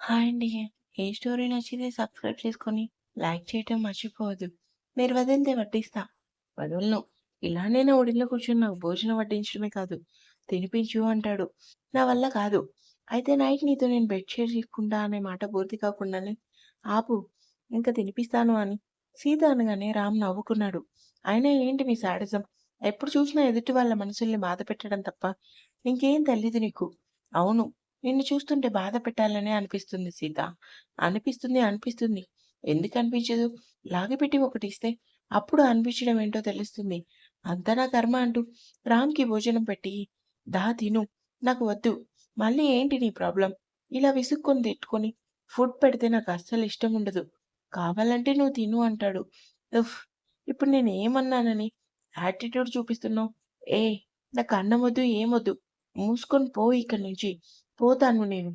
Hi అండి. ఏ story నచ్చితే సబ్స్క్రైబ్ చేసుకొని, లైక్ చేయటం మర్చిపోవద్దు. మీరు వదిలితే వడ్డిస్తా. వదలను. ఇలానే నా ఒడిలో కూర్చొని నాకు భోజనం వడ్డించడమే కాదు, తినిపించు అంటాడు. నా వల్ల కాదు. అయితే నైట్ నీతో నేను బెడ్ షేర్ చేసుకుంటా అనే మాట పూర్తి కాకుండానే ఆపు ఇంక తినిపిస్తాను అని సీత అనగానే రామ్ నవ్వుకున్నాడు. అయినా ఏంటి మీ సాడిజం ఎప్పుడు చూసినా ఎదుటి వాళ్ళ మనసుల్ని బాధ పెట్టడం తప్ప ఇంకేం తెలియదు నీకు. అవును. నిన్ను చూస్తుంటే బాధ పెట్టాలనే అనిపిస్తుంది సీత. అనిపిస్తుంది, అనిపిస్తుంది. ఎందుకు అనిపించదు? లాగిపెట్టి ఒకటిస్తే అప్పుడు అనిపించడం ఏంటో తెలుస్తుంది. అంతా నా కర్మ అంటూ రామ్‌కి భోజనం పెట్టి, దా తిను. నాకు వద్దు. మళ్ళీ ఏంటి నీ ప్రాబ్లం ఇలా విసుక్కొని తిట్టుకొని ఫుడ్ పెడితే నాకు అస్సలు ఇష్టం ఉండదు. కావాలంటే నువ్వు తిను అంటాడు. ఉఫ్! ఇప్పుడు నేను ఏమన్నానని యాటిట్యూడ్ చూపిస్తున్నావు? ఏ నాకు అన్నం వద్దు, ఏమొద్దు. మూసుకొని పో ఇక్కడి నుంచి. పోతాను నేను.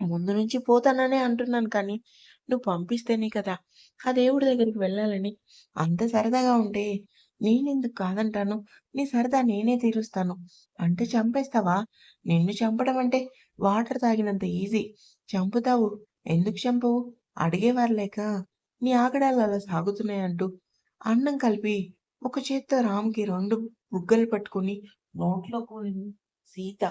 ముందు నుంచి పోతాననే అంటున్నాను కానీ, నువ్వు పంపిస్తేనే కదా! ఆ దేవుడి దగ్గరికి వెళ్ళాలని అంత సరదాగా ఉంటే, నేనెందుకు కాదంటాను? నీ సరదా నేనే తీరుస్తాను. అంటే చంపేస్తావా? నిన్ను చంపడం అంటే వాటర్ తాగినంత ఈజీ. చంపుతావు. ఎందుకు చంపవు? అడిగేవారు లేక నీ ఆగడాలు అలా సాగుతున్నాయంటూ అన్నం కలిపి ఒక చేత్తో రామ్‌కి రెండు బుగ్గలు పట్టుకొని నోట్లో కూరింది సీత.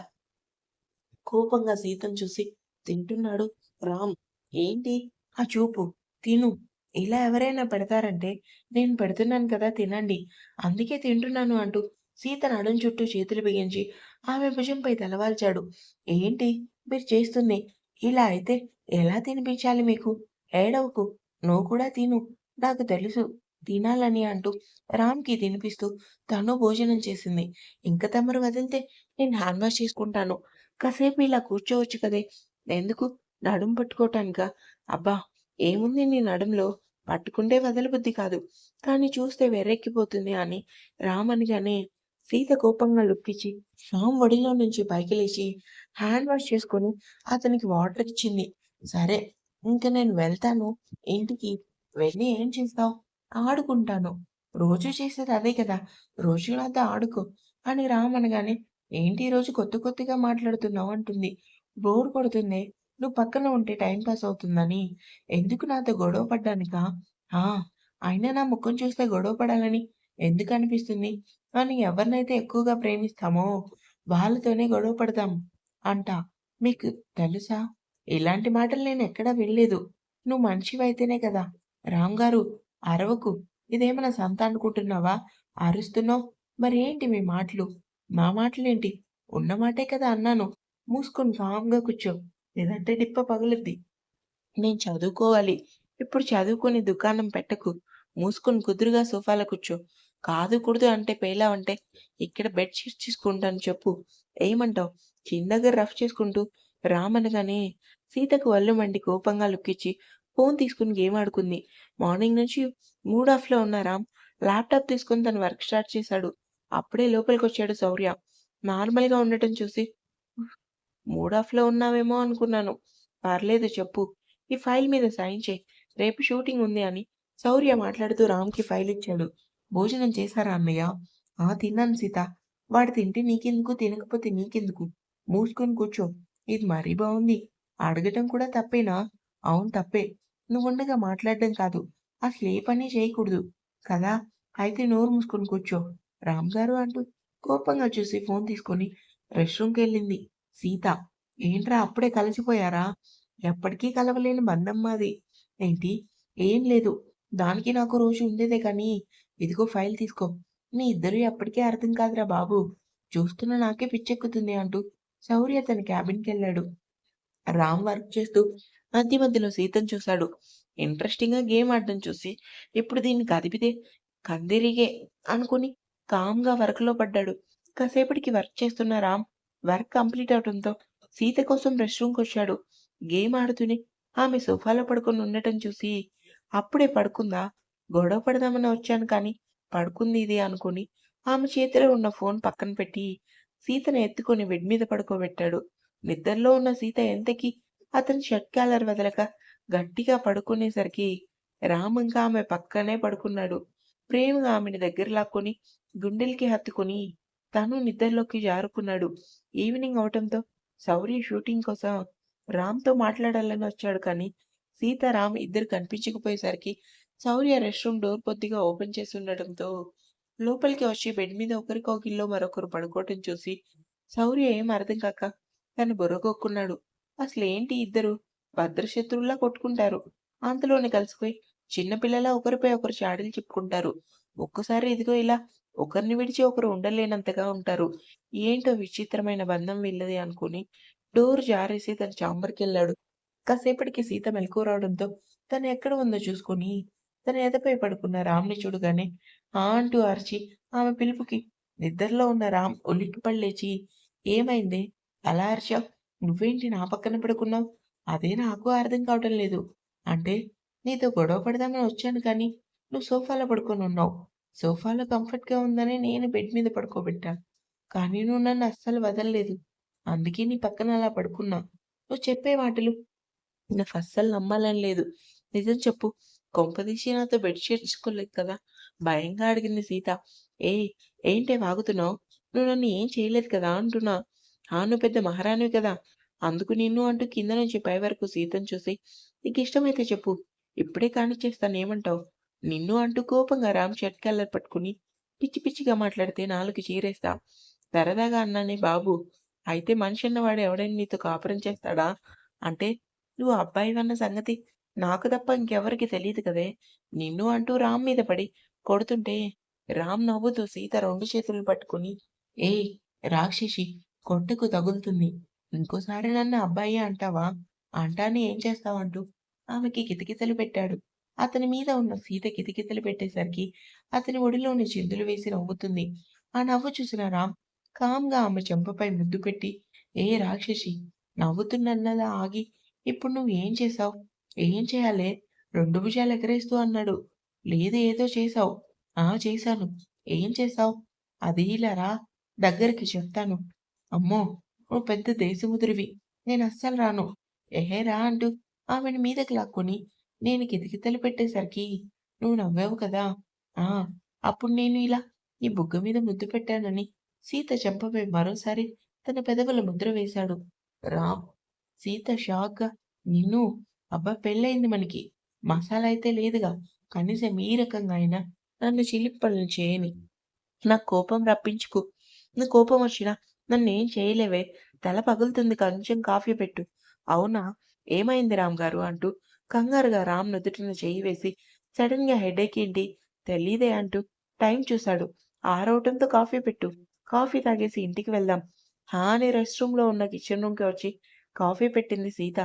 కోపంగా సీతను చూసి తింటున్నాడు రామ్. ఏంటి ఆ చూపు? తిను. ఇలా ఎవరైనా పెడతారంటే నేను పెడుతున్నాను కదా తినండి. అందుకే తింటున్నాను అంటూ సీత నడుం చుట్టూ చేతులు బిగించి ఆమె భుజంపై తలవాల్చాడు. ఏంటి మీరు చేస్తుంది? ఇలా అయితే ఎలా తినిపించాలి మీకు? ఏడవకు. నువ్వు కూడా తిను. నాకు తెలుసు తినాలని అంటూ రామ్‌కి తినిపిస్తూ తను భోజనం చేసింది. ఇంక తమరు వదిలితే నేను హ్యాండ్ వాష్ చేసుకుంటాను. కాసేపు ఇలా కూర్చోవచ్చు కదే! ఎందుకు? నడుం పట్టుకోటానికా? అబ్బా! ఏముంది నీ నడుంలో? పట్టుకుంటే వదలబుద్ధి కాదు. కానీ చూస్తే వెర్రెక్కిపోతుంది అని రామనిగానే సీత కోపంగా లుక్కిచ్చి రామ్ ఒడిలో నుంచి పైకి లేచి హ్యాండ్ వాష్ చేసుకొని అతనికి వాటర్ ఇచ్చింది. సరే ఇంక నేను వెళ్తాను ఇంటికి. వెళ్ళి ఏం చేస్తావు? ఆడుకుంటాను. రోజు చేసేది అదే కదా! రోజు ఆడుకో అని రామ్ అనగానే ఏంటి ఈరోజు కొత్త కొత్తగా మాట్లాడుతున్నావు అంటుంది. బోర్ కొడుతుంది నువ్వు పక్కన ఉంటే టైం పాస్ అవుతుందని. ఎందుకు నాతో గొడవ పడ్డానికా? ఆ! అయినా నా ముఖం చూస్తే గొడవ పడాలని ఎందుకు అనిపిస్తుంది? అని ఎవరినైతే ఎక్కువగా ప్రేమిస్తామో వాళ్ళతోనే గొడవ పడతాం అంట. మీకు తెలుసా? ఇలాంటి మాటలు నేను ఎక్కడా వినలేదు. నువ్వు మనిషివైతేనే కదా! రామ్ గారు అరవకు. ఇదేమైనా సంత అనుకుంటున్నావా? అరుస్తున్నావు. మరి మీ మాటలు? నా మాటలేంటి? ఉన్న మాటే కదా అన్నాను. మూసుకొని కామ్‌గా కూర్చో. లేదంటే డిప్ప పగులుద్ది. నేను చదువుకోవాలి. ఇప్పుడు చదువుకొని దుకాణం పెట్టకు. మూసుకొని కుదురుగా సోఫాలో కూర్చో. కాదు కూడదు అంటే పేలావంటే ఇక్కడ బెడ్ షీట్ తీసుకుంటాను చెప్పు. ఏమంటావు? చిన్నగా రఫ్ చేసుకుంటూ రామ్ అనగానే సీతకు వల్లు మండి కోపంగా లుక్కిచ్చి ఫోన్ తీసుకొని గేమ్ ఆడుకుంది. మార్నింగ్ నుంచి మూడ్ ఆఫ్‌లో ఉన్న రామ్ ల్యాప్‌టాప్ తీసుకొని తన వర్క్ స్టార్ట్ చేశాడు. అప్పుడే లోపలికి వచ్చాడు శౌర్య. నార్మల్‌గా ఉండటం చూసి మూడ్ ఆఫ్‌లో ఉన్నావేమో అనుకున్నాను. పర్లేదు చెప్పు. ఈ ఫైల్ మీద సైన్ చెయ్యి. రేపు షూటింగ్ ఉంది అని శౌర్య మాట్లాడుతూ రామ్‌కి ఫైల్ ఇచ్చాడు. భోజనం చేశారా అన్నయ్య? ఆ! తిన్నాను సీత. వాడు తింటే నీకెందుకు? తినకపోతే నీకెందుకు? మూసుకొని కూర్చో. ఇది మరీ బాగుంది అడగటం కూడా తప్పేనా? అవును తప్పే. నువ్వుండగా మాట్లాడడం కాదు. అసలు ఏ పని చేయకూడదు. కదా! అయితే నోరు మూసుకొని కూర్చో. రామ్ గారు అంటూ కోపంగా చూసి ఫోన్ తీసుకొని రెస్ట్రూమ్కి వెళ్ళింది సీత. ఏంట్రా అప్పుడే కలిసిపోయారా? ఎప్పటికీ కలవలేని బంధం మాది. ఏంటి? ఏం లేదు. దానికి నాకు రోజు ఉండేదే కానీ, ఇదిగో ఫైల్ తీసుకో. మీ ఇద్దరు ఎప్పటికీ అర్థం కాదురా బాబు. చూస్తున్న నాకే పిచ్చెక్కుతుంది అంటూ శౌర్య తన క్యాబిన్కి వెళ్ళాడు రామ్ వర్క్ చేస్తూ మధ్య మధ్యలో సీతను చూశాడు. ఇంట్రెస్టింగ్‌గా గేమ్ ఆడడం చూసి, ఇప్పుడు దీన్ని కదిపితే కందిరిగే అనుకుని కామ్‌గా వర్క్‌లో పడ్డాడు. కాసేపటికి వర్క్ చేస్తున్న రామ్ వర్క్ కంప్లీట్ అవడంతో సీత కోసం రెస్ట్ వచ్చాడు గేమ్ ఆడుతూనే ఆమె సోఫాలో పడుకొని ఉండటం చూసి, అప్పుడే పడుకుందా? గొడవ పడదామని వచ్చాను కానీ పడుకుంది ఇది అనుకుని ఆమె చేతిలో ఉన్న ఫోన్ పక్కన పెట్టి సీతను ఎత్తుకొని బెడ్ మీద పడుకోబెట్టాడు. నిద్రలో ఉన్న సీత ఎంతకి అతని షర్ట్ కాలర్ వదలక గట్టిగా పడుకునేసరికి రామ్ ఇంకా ఆమె పక్కనే పడుకున్నాడు. ప్రేమగా ఆమెని దగ్గర లాక్కొని గుండెలకి హత్తుకొని తను నిద్రలోకి జారుకున్నాడు. ఈవినింగ్ అవటంతో శౌర్య షూటింగ్ కోసం రామ్‌తో మాట్లాడాలని వచ్చాడు కానీ, సీత, రామ్ ఇద్దరు కనిపించకపోయేసరికి శౌర్య రెస్ట్‌రూమ్ డోర్ కొద్దిగా ఓపెన్ చేసి ఉండటంతో లోపలికి వచ్చి బెడ్ మీద ఒకరి కోకిల్లో మరొకరు పడుకోవటం చూసి శౌర్య ఏం అర్థం కాక తను బుర్రగొక్కున్నాడు. అసలేంటి ఇద్దరు భద్రశత్రువులా కొట్టుకుంటారు. అంతలోనే కలిసిపోయి చిన్నపిల్లల ఒకరిపై ఒకరు చాడీలు చెప్పుకుంటారు. ఒక్కసారి ఇదిగో ఇలా ఒకరిని విడిచి ఒకరు ఉండలేనంతగా ఉంటారు. ఏంటో విచిత్రమైన బంధం వీళ్ళది అనుకుని డోర్ జారేసి తన చాంబర్కి వెళ్ళాడు కాసేపటికి సీత మెలకు రావడంతో తను ఎక్కడ ఉందో చూసుకొని తన ఎదపై పడుకున్న రామ్‌ని చూడగానే ఆ అంటూ అరిచి ఆమె పిలుపుకి నిద్రలో ఉన్న రామ్ ఉలిక్కిపడి లేచి ఏమైంది అలా అరిచావు? నువ్వేంటి నా పక్కన పడుకున్నావు? అదే నాకు అర్థం కావటం లేదు. అంటే నీతో గొడవ పడదామని వచ్చాను కానీ నువ్వు సోఫాలో పడుకొని ఉన్నావు. సోఫాలో కంఫర్ట్‌గా ఉందని నేను బెడ్ మీద పడుకోబెట్టా. కానీ నువ్వు నన్ను అస్సలు వదలలేదు. అందుకే నీ పక్కన అలా పడుకున్నా. నువ్వు చెప్పే మాటలు నాకు అస్సలు నమ్మాలని లేదు. నిజం చెప్పు. కొంపదీసి నాతో బెడ్ చేర్చుకోలేదు కదా? భయంగా అడిగింది సీత. ఏ ఏంటే వాగుతున్నావు? నువ్వు నన్ను ఏం చేయలేదు కదా అంటున్నా. ఆ! నువ్వు పెద్ద మహారాణివి కదా! అందుకు నిన్ను అంటూ కింద నుంచి పై వరకు సీతను చూసి నీకు ఇష్టమైతే చెప్పు. ఇప్పుడే కానిచ్చేస్తాను ఏమంటావు? నిన్ను అంటూ కోపంగా రామ్ షర్ట్ కలర్ పట్టుకుని పిచ్చి పిచ్చిగా మాట్లాడితే నాలుగు చీరేస్తా. సరదాగా అన్నానే బాబు. అయితే మనిషి అన్నవాడు ఎవడైనా నీతో కాపురం చేస్తాడా? అంటే నువ్వు అబ్బాయివన్న సంగతి నాకు తప్ప ఇంకెవరికి తెలియదు కదే! నిన్ను అంటూ రామ్ మీద పడి కొడుతుంటే రామ్ నవ్వుతూ సీత రెండు చేతులు పట్టుకుని ఏ రాక్షసి కొట్టకు తగులుతుంది. ఇంకోసారి నన్ను అబ్బాయి అంటావా? అంటానే ఏం చేస్తావు అంటూ ఆమెకి కితకితలు పెట్టాడు. అతని మీద ఉన్న సీత కితకితలు పెట్టేసరికి అతని ఒడిలోని చిందులు వేసి నవ్వుతుంది. ఆ నవ్వు చూసిన రామ్ కామ్‌గా ఆమె చెంపపై ముద్దు పెట్టి ఏ రాక్షసి! నవ్వుతున్నదలా ఆగి ఇప్పుడు నువ్వు ఏం చేశావు? ఏం చేయాలే? రెండు భుజాలు ఎగరేస్తూ అన్నాడు. లేదు ఏదో చేశావు. ఆ! చేశాను. ఏం చేశావు? అది ఇలా రా. దగ్గరికి చెప్తాను. అమ్మో! నువ్వు పెద్ద దేశముదురివి. నేనస్సలు రాను. ఏ రా అంటూ ఆమెను మీదకి లాక్కొని నేను కితకితలు పెట్టేసరికి నువ్వు నవ్వావు కదా! ఆ! అప్పుడు నేను ఇలా నీ బుగ్గ మీద ముద్దు పెట్టానని సీత చెంపపై మరోసారి తన పెదవుల ముద్ర వేశాడు. రామ్. సీత షాక్‌గా నిన్ను అబ్బా! పెళ్ళయింది మనకి. మసాలా అయితే లేదుగా. కనీసం ఈ రకంగా అయినా నన్ను చిలిపి చేయని. నాకు కోపం రప్పించుకు. నీకు కోపం వచ్చినా నన్ను ఏం చేయలేవే. తల పగులుతుంది కొంచెం కాఫీ పెట్టు. అవునా? ఏమైంది రామ్ గారు అంటూ కంగారుగా రామ్ నుదుటిన చేయి వేసి సడన్గా హెడేక్ ఏంటి? తెలీదే అంటూ టైం చూశాడు. ఆరవటంతో కాఫీ పెట్టు. కాఫీ తాగేసి ఇంటికి వెళ్దాం. హా! అని రెస్ట్ రూమ్‌లో ఉన్న కిచెన్ రూమ్‌కి వచ్చి కాఫీ పెట్టింది సీత.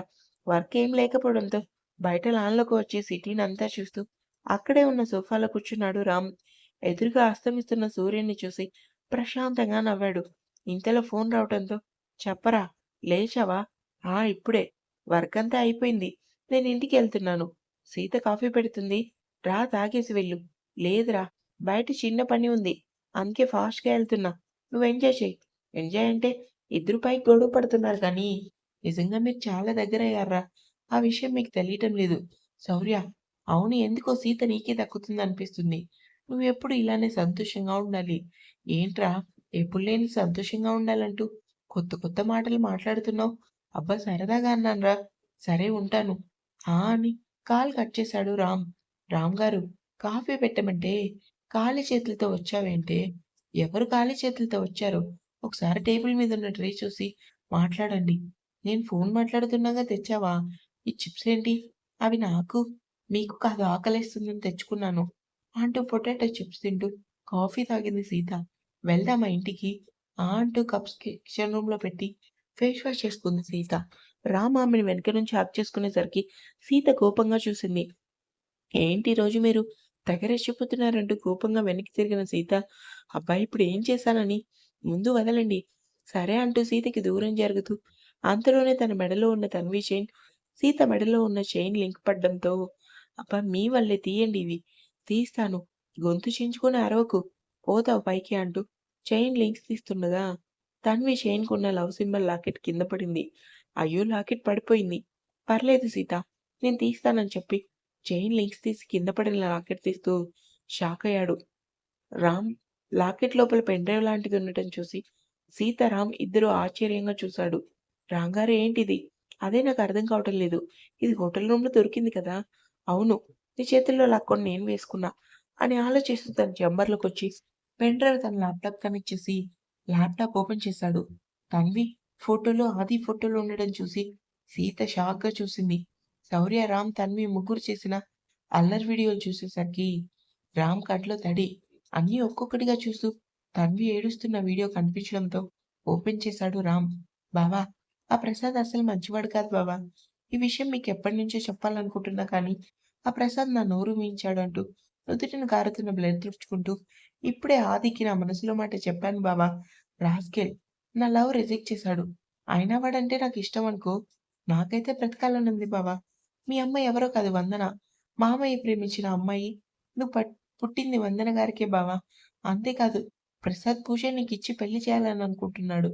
వర్క్ ఏం లేకపోవడంతో బయట లాన్‌లోకి వచ్చి సిటీని అంతా చూస్తూ అక్కడే ఉన్న సోఫాలో కూర్చున్నాడు రామ్. ఎదురుగా అస్తమిస్తున్న సూర్యుని చూసి ప్రశాంతంగా నవ్వాడు. ఇంతలో ఫోన్ రావటంతో చెప్పరా? లేచావా? ఆ! ఇప్పుడే. వర్క్ అంతా అయిపోయింది. నేను ఇంటికి వెళ్తున్నాను సీత కాఫీ పెడుతుంది. రా తాగేసి వెళ్ళు. లేదురా బయట చిన్న పని ఉంది. అందుకే ఫాస్ట్‌గా వెళ్తున్నా నువ్వు ఎంజాయ్ చేయి ఎంజాయ్ అంటే ఇద్దరు పైకి గొడవ పడుతున్నారు కానీ నిజంగా మీరు చాలా దగ్గర అయ్యారా ఆ విషయం మీకు తెలియటం లేదు. శౌర్య అవును ఎందుకో సీత నీకే దక్కుతుందనిపిస్తుంది. నువ్వెప్పుడు ఇలానే సంతోషంగా ఉండాలి. ఏంట్రా ఎప్పుడు లేని సంతోషంగా ఉండాలంటూ కొత్త కొత్త మాటలు మాట్లాడుతున్నావు. అబ్బా! సరదాగా అన్నానురా. సరే ఉంటాను. ఆ! అని కాల్ కట్ చేశాడు రామ్. రామ్ గారు కాఫీ పెట్టమంటే ఖాళీ చేతులతో వచ్చావేంటే? ఎవరు ఖాళీ చేతులతో వచ్చారో ఒకసారి టేబుల్ మీద ఉన్న ట్రే చూసి మాట్లాడండి. నేను ఫోన్ మాట్లాడుతున్నాగా తెచ్చావా? ఈ చిప్స్ ఏంటి? అవి నాకు, మీకు కాదు ఆకలిస్తుందని తెచ్చుకున్నాను. అంటూ పొటాటో చిప్స్ తింటూ కాఫీ తాగింది సీత. వెళ్దామా ఇంటికి? ఆ! అంటూ కప్స్ కిచెన్ రూమ్‌లో పెట్టి ఫేస్ వాష్ చేసుకుంది సీత. రామ్ ఆమెను వెనక నుంచి ఆప్ చేసుకునేసరికి సీత కోపంగా చూసింది. ఏంటి రోజు మీరు తెగరెచ్చిపోతున్నారంటూ కోపంగా వెనక్కి తిరిగిన సీత అబ్బా! ఇప్పుడు ఏం చేశానని? ముందు వదలండి. సరే అంటూ సీతకి దూరం జరుగుతూ అంతలోనే తన మెడలో ఉన్న తన్వి చైన్ సీత మెడలో ఉన్న చైన్ లింక్ పడ్డంతో అబ్బా! మీ వల్లే తీయండి ఇవి. తీస్తాను. గొంతు చించుకుని అరవకు. పోతావు పైకి అంటూ చైన్ లింక్స్ తీస్తుండగా తన్వి చైన్‌కున్న లవ్ సింబల్ లాకెట్ కింద పడింది. అయ్యో! లాకెట్ పడిపోయింది. పర్లేదు సీత. నేను తీస్తానని చెప్పి చైన్ లింక్స్ తీసి కింద పడిన లాకెట్ తీస్తూ షాక్ అయ్యాడు రామ్ లాకెట్ లోపల పెన్‌డ్రైవ్ లాంటిది ఉండటం చూసి సీత, రామ్ ఇద్దరూ ఆశ్చర్యంగా చూశాడు. రాంగారు ఏంటిది? అదే నాకు అర్థం కావటం లేదు. ఇది హోటల్ రూమ్‌లో దొరికింది కదా! అవును. నీ చేతుల్లో లాక్కొని నేను వేసుకున్నా అని ఆలోచిస్తూ తన చెంబర్‌లోకొచ్చి పెన్ డ్రైవ్ తన ల్యాప్‌టాప్ కనెక్ట్ చేసి ల్యాప్‌టాప్ ఓపెన్ చేశాడు. తన్వి ఫోటోలో ఆది ఫోటోలో ఉండడం చూసి సీత షాక్‌గా చూసింది. శౌర్య, రామ్, తన్వి ముగ్గురు చేసిన అల్లరి వీడియోలు చూసేసరికి రామ్ కట్లో తడి. అన్నీ ఒక్కొక్కటిగా చూస్తూ తన్వి ఏడుస్తున్న వీడియో కనిపించడంతో ఓపెన్ చేశాడు రామ్. బావా! ఆ ప్రసాద్ అసలు మంచివాడు కాదు బావా! ఈ విషయం మీకు ఎప్పటి నుంచో చెప్పాలనుకుంటున్నా కానీ, ఆ ప్రసాద్ నా నోరు మించాడు అంటూ నుదుటిని కారుతున్న బ్లడ్ తుడుచుకుంటూ ఇప్పుడే ఆదికి నా మనసులో మాట చెప్పాను బావా! రాస్కెల్ నా లవ్ రిజెక్ట్ చేశాడు. అయినా వాడంటే నాకు ఇష్టం అనుకో. నాకైతే బ్రతకాలనుంది బావా! మీ అమ్మాయి ఎవరో కాదు వందన. మామయ్య ప్రేమించిన అమ్మాయి. నువ్వు పట్ పుట్టింది వందన గారికే బావా! అంతేకాదు ప్రసాద్ పూజ నీకిచ్చి పెళ్ళి చేయాలని అనుకుంటున్నాడు.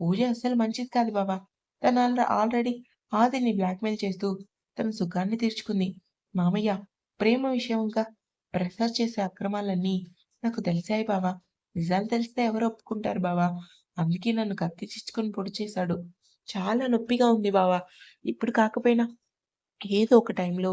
పూజ అస్సలు మంచిది కాదు బావా! తను ఆల్రెడీ ఆదిని బ్లాక్‌మెయిల్ చేస్తూ తన సుఖాన్ని తీర్చుకుంది. మామయ్య ప్రేమ విషయంగా ప్రసాద్ చేసే అక్రమాలన్నీ నాకు తెలిసాయి బావా! నిజాలు తెలిస్తే ఎవరు ఒప్పుకుంటారు బావా! అందుకే నన్ను కత్తి చిచ్చుకొని పొడి చేశాడు. చాలా నొప్పిగా ఉంది బావా! ఇప్పుడు కాకపోయినా ఏదో ఒక టైంలో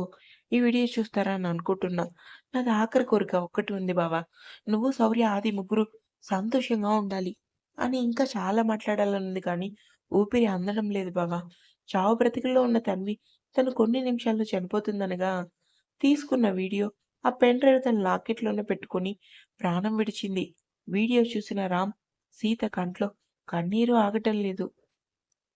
ఈ వీడియో చూస్తారా అని అనుకుంటున్నా. నాది ఆఖరి కోరిక ఒక్కటి ఉంది బావా! నువ్వు, శౌర్య, ఆది ముగ్గురు సంతోషంగా ఉండాలి అని ఇంకా చాలా మాట్లాడాలనుంది కానీ ఊపిరి అందడం లేదు బావా! చావు బ్రతికల్లో ఉన్న తన్వి తను కొన్ని నిమిషాల్లో చనిపోతుందనగా తీసుకున్న వీడియో ఆ పెన్ డ్రైవ్ తన లాకెట్‌లోనే పెట్టుకొని ప్రాణం విడిచింది. వీడియో చూసిన రామ్, సీత కంట్లో కన్నీరు ఆగటం లేదు.